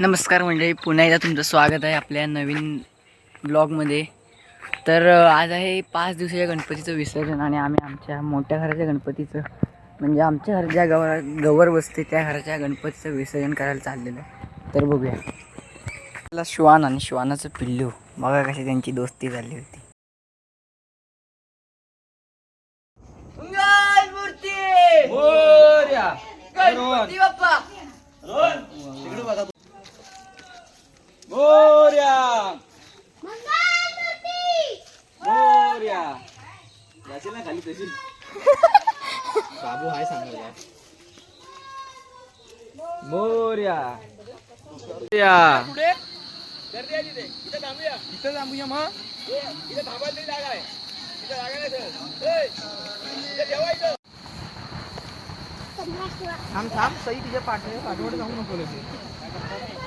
नमस्कार मंडळी पुन्हा एकदा तुमचं स्वागत आहे आपल्या नवीन ब्लॉगमध्ये. तर आज आहे पाच दिवसाच्या गणपतीचं विसर्जन आणि आम्ही आमच्या मोठ्या घराच्या गणपतीचं म्हणजे आमच्या घर ज्या गवर गवर बसते त्या घराच्या गणपतीचं विसर्जन करायला चाललेलं आहे. तर बघूया. आपला श्वान आणि श्वानाचं पिल्लू. बघा कशी त्यांची दोस्ती झाली होती. मोर्या मोर्या जाशील ना खाली तशी बाबू हाय सांगायला. मोर्या. मोर्या. इथं थांबूया. मग. इथं थांबायला जागा आहे. इथं जागा नाही सर. ठेवायचं थांब थांब. सई तिच्या पाठवणे पाठवडे जाऊ नको लगेच.